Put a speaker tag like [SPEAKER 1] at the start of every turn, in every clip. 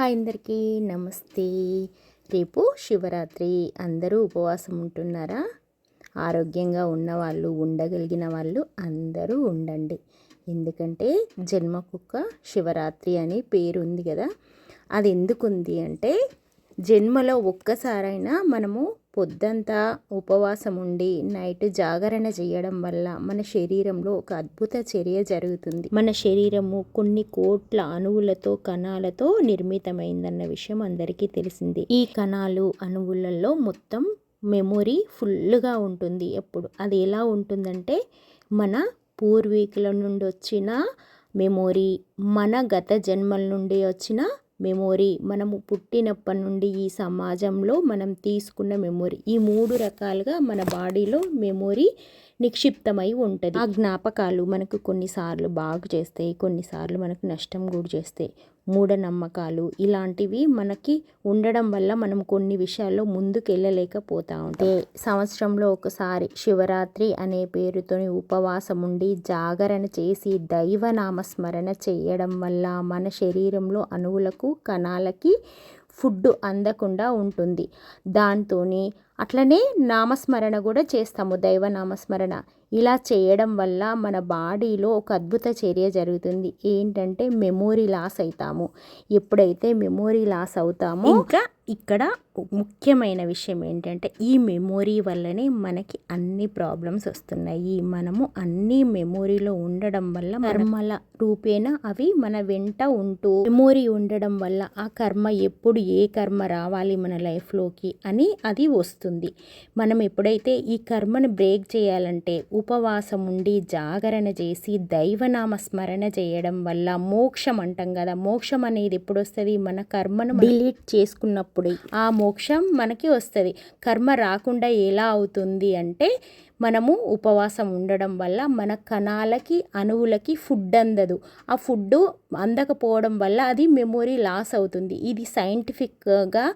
[SPEAKER 1] Hi అందరికీ నమస్తే. రేపు శివరాత్రి అందరూ ఉపవాసం ఉంటున్నారా? ఆరోగ్యంగా ఉన్నవాళ్ళు ఉండగలిగిన వాళ్ళు అందరూ ఉండండి. ఎందుకంటే జన్మ కుక్క శివరాత్రి అని పేరు ఉంది కదా. అది ఎందుకుంది అంటే జన్మలో ఒక్కసారైనా మనము పొద్దంతా ఉపవాసం ఉండి నైట్ జాగరణ చేయడం వల్ల మన శరీరంలో ఒక అద్భుత చర్య జరుగుతుంది. మన శరీరము కొన్ని కోట్ల అణువులతో కణాలతో నిర్మితమైందన్న విషయం అందరికీ తెలిసింది. ఈ కణాలు అణువులలో మొత్తం మెమొరీ ఫుల్గా ఉంటుంది. ఎప్పుడు? అది ఎలా ఉంటుందంటే మన పూర్వీకుల నుండి వచ్చిన మెమొరీ మన గత జన్మల నుండి వచ్చిన మెమొరీ. మనము పుట్టినప్పటి నుండి ఈ సమాజంలో మనం తీసుకున్న మెమొరీ. ఈ మూడు రకాలుగా మన బాడీలో మెమొరీ నిక్షిప్తమై ఉంటుంది. ఆ జ్ఞాపకాలు మనకు కొన్నిసార్లు బాగు చేస్తాయి కొన్నిసార్లు మనకు నష్టం కూడా చేస్తాయి మూఢనమ్మకాలు ఇలాంటివి మనకి ఉండడం వల్ల మనం కొన్ని విషయాల్లో ముందుకు వెళ్ళలేకపోతా సంవత్సరంలో ఒకసారి శివరాత్రి అనే పేరుతోని ఉపవాసం ఉండి జాగరణ చేసి దైవ నామస్మరణ చేయడం వల్ల మన శరీరంలో అణువులకు కణాలకి ఫుడ్ అందకుండా ఉంటుంది. దాంతో అట్లనే నామస్మరణ కూడా చేస్తాము దైవ నామస్మరణ. ఇలా చేయడం వల్ల మన బాడీలో ఒక అద్భుత చర్య జరుగుతుంది. ఏంటంటే మెమోరీ లాస్ అవుతాము ఎప్పుడైతే మెమోరీ లాస్ అవుతామో ఇంకా ఇక్కడ ముఖ్యమైన విషయం ఏంటంటే ఈ మెమొరీ వల్లనే మనకి అన్ని ప్రాబ్లమ్స్ వస్తున్నాయి. మనము అన్ని మెమొరీలో ఉండడం వల్ల కర్మల రూపేణ అవి మన వెంట ఉంటూ మెమొరీ ఉండడం వల్ల ఆ కర్మ ఎప్పుడు ఏ కర్మ రావాలి మన లైఫ్లోకి అని అది వస్తుంది. మనం ఎప్పుడైతే ఈ కర్మను బ్రేక్ చేయాలంటే ఉపవాసం ఉండి జాగరణ చేసి దైవనామ స్మరణ చేయడం వల్ల మోక్షం అంటాం కదా. మోక్షం అనేది ఎప్పుడు వస్తుంది? మన కర్మను డిలీట్ చేసుకున్నప్పుడు. ఆ మోక్షం మనకి వస్తుంది. కర్మ రాకుండా ఎలా అవుతుంది అంటే మనము ఉపవాసం ఉండడం వల్ల మన కణాలకి అణువులకి ఫుడ్ అందదు. ఆ ఫుడ్ అందకపోవడం వల్ల అది మెమొరీ లాస్ అవుతుంది. ఇది సైంటిఫిక్గా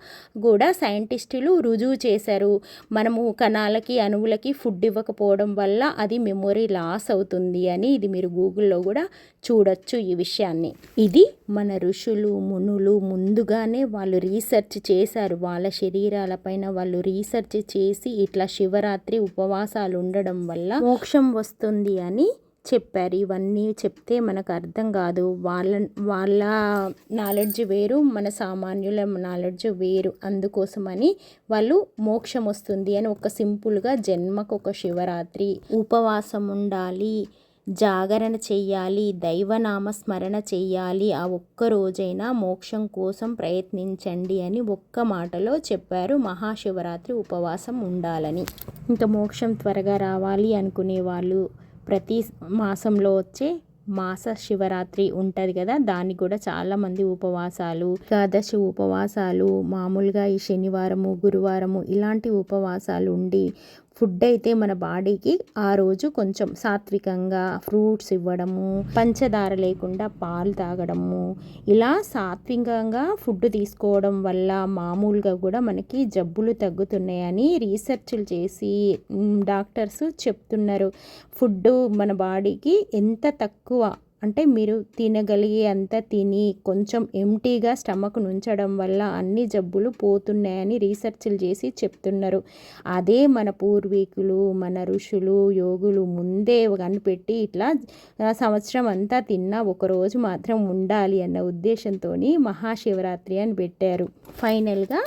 [SPEAKER 1] కూడా సైంటిస్టులు రుజువు చేశారు. మనము కణాలకి అణువులకి ఫుడ్ ఇవ్వకపోవడం వల్ల అది మెమొరీ లాస్ అవుతుంది అని ఇది మీరు గూగుల్లో కూడా చూడొచ్చు ఈ విషయాన్ని. ఇది మన ఋషులు మునులు ముందుగానే వాళ్ళు రీసెర్చ్ చేశారు. వాళ్ళ శరీరాలపైన వాళ్ళు రీసెర్చ్ చేసి ఇట్లా శివరాత్రి ఉపవాసాలు వాళ్ళు ఉండడం వల్ల మోక్షం వస్తుంది అని చెప్పారు. ఇవన్నీ చెప్తే మనకు అర్థం కాదు. వాళ్ళ వాళ్ళ నాలెడ్జ్ వేరు మన సామాన్యుల నాలెడ్జ్ వేరు. అందుకోసమని వాళ్ళు మోక్షం వస్తుంది అని ఒక సింపుల్గా జన్మకు ఒక శివరాత్రి ఉపవాసం ఉండాలి జాగరణ చెయ్యాలి దైవనామ స్మరణ చెయ్యాలి ఆ ఒక్క రోజైనా మోక్షం కోసం ప్రయత్నించండి అని ఒక్క మాటలో చెప్పారు మహాశివరాత్రి ఉపవాసం ఉండాలని. ఇంకా మోక్షం త్వరగా రావాలి అనుకునే వాళ్ళు ప్రతి మాసంలో వచ్చే మాస శివరాత్రి ఉంటుంది కదా దానికి కూడా చాలామంది ఉపవాసాలు ఏకాదశి ఉపవాసాలు మామూలుగా ఈ శనివారము గురువారము ఇలాంటి ఉపవాసాలు ఉండి ఫుడ్ అయితే మన బాడీకి ఆ రోజు కొంచెం సాత్వికంగా ఫ్రూట్స్ ఇవ్వడము పంచదార లేకుండా పాలు తాగడము ఇలా సాత్వికంగా ఫుడ్ తీసుకోవడం వల్ల మామూలుగా కూడా మనకి జబ్బులు తగ్గుతున్నాయని రీసెర్చ్లు చేసి డాక్టర్స్ చెప్తున్నారు. ఫుడ్ మన బాడీకి ఎంత తక్కువ అంటే మీరు తినగలిగే అంత తిని కొంచెం ఎంటీగా స్టమక్ ఉంచడం వల్ల అన్ని జబ్బులు పోతున్నాయని రీసెర్చ్లు చేసి చెప్తున్నారు. అదే మన పూర్వీకులు మన ఋషులు యోగులు ముందే కనిపెట్టి ఇట్లా సంవత్సరం అంతా తిన్నా ఒకరోజు మాత్రం ఉండాలి అన్న ఉద్దేశంతో మహాశివరాత్రి అని పెట్టారు. ఫైనల్గా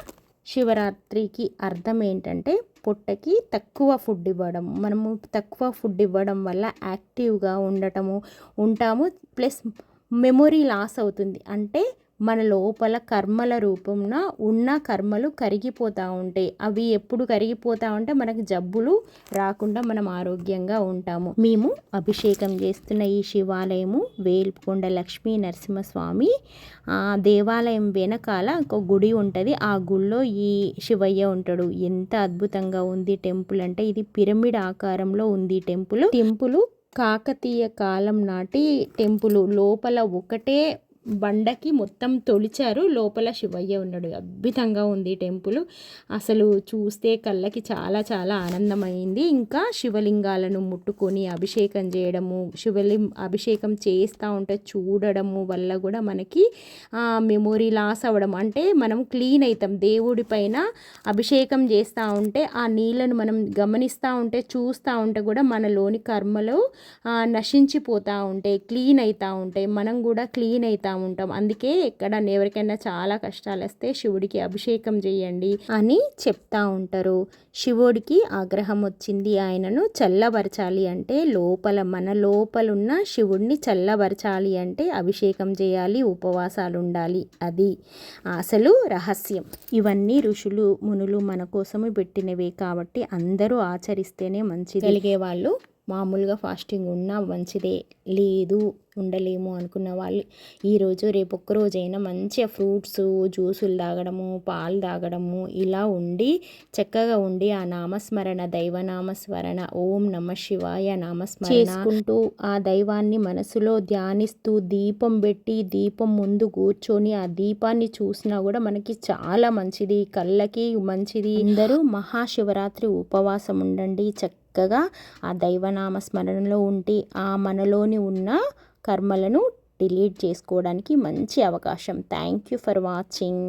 [SPEAKER 1] శివరాత్రికి అర్థం ఏంటంటే పొట్టకి తక్కువ ఫుడ్ ఇవ్వడం మనము తక్కువ ఫుడ్ ఇవ్వడం వల్ల యాక్టివ్గా ఉండటము ఉంటాము ప్లస్ మెమొరీ లాస్ అవుతుంది. అంటే మన లోపల కర్మల రూపంన ఉన్న కర్మలు కరిగిపోతూ ఉంటాయి. అవి ఎప్పుడు కరిగిపోతూ ఉంటే మనకు జబ్బులు రాకుండా మనం ఆరోగ్యంగా ఉంటాము. మేము అభిషేకం చేస్తున్న ఈ శివాలయము వేల్కొండ లక్ష్మీ నరసింహస్వామి దేవాలయం వెనకాల ఒక గుడి ఉంటుంది. ఆ గుడిలో ఈ శివయ్య ఉంటాడు. ఎంత అద్భుతంగా ఉంది టెంపుల్ అంటే ఇది పిరమిడ్ ఆకారంలో ఉంది టెంపుల్. టెంపుల్ కాకతీయ కాలం నాటి టెంపుల్. లోపల ఒకటే బండకి మొత్తం తొలిచారు. లోపల శివయ్య ఉన్నాడు. అద్భుతంగా ఉంది టెంపుల్. అసలు చూస్తే కళ్ళకి చాలా చాలా ఆనందమైంది. ఇంకా శివలింగాలను ముట్టుకొని అభిషేకం చేయడము శివలిం అభిషేకం చేస్తూ ఉంటే చూడడము వల్ల కూడా మనకి మెమొరీ లాస్ అవ్వడం. అంటే మనం క్లీన్ అవుతాం దేవుడి పైన అభిషేకం చేస్తూ ఉంటే ఆ నీళ్ళను మనం గమనిస్తూ ఉంటే చూస్తూ ఉంటే కూడా మనలోని కర్మలు నశించిపోతూ ఉంటాయి క్లీన్ అవుతూ ఉంటాయి మనం కూడా క్లీన్ అవుతాం ఉంటాం అందుకే ఎక్కడ ఎవరికైనా చాలా కష్టాలు వస్తే శివుడికి అభిషేకం చేయండి అని చెప్తా ఉంటారు. శివుడికి ఆగ్రహం వచ్చింది ఆయనను చల్లబరచాలి అంటే లోపల మన లోపలున్న శివుడిని చల్లబరచాలి అంటే అభిషేకం చేయాలి ఉపవాసాలు ఉండాలి అది అసలు రహస్యం. ఇవన్నీ ఋషులు మునులు మన కోసము పెట్టినవే కాబట్టి అందరూ ఆచరిస్తేనే మంచిది. కలిగే వాళ్ళు మామూలుగా ఫాస్టింగ్ ఉన్నా మంచిదే. లేదు. ఉండలేము అనుకున్న వాళ్ళు. ఈరోజు రేపు ఒక్క రోజైనా మంచిగా ఫ్రూట్స్ జ్యూసులు తాగడము పాలు తాగడము ఇలా ఉండి చక్కగా ఉండి ఆ నామస్మరణ దైవనామస్మరణ ఓం నమ శివాయ నామస్మరణ చేసుకుంటూ ఆ దైవాన్ని మనసులో ధ్యానిస్తూ దీపం పెట్టి దీపం ముందు కూర్చొని ఆ దీపాన్ని చూసినా కూడా మనకి చాలా మంచిది. కళ్ళకి మంచిది. అందరూ మహాశివరాత్రి ఉపవాసం ఉండండి. చక్క చక్కగా ఆ దైవనామ స్మరణలో ఉంటే ఆ మనలోని ఉన్న కర్మలను డిలీట్ చేసుకోవడానికి మంచి అవకాశం. Thank you for watching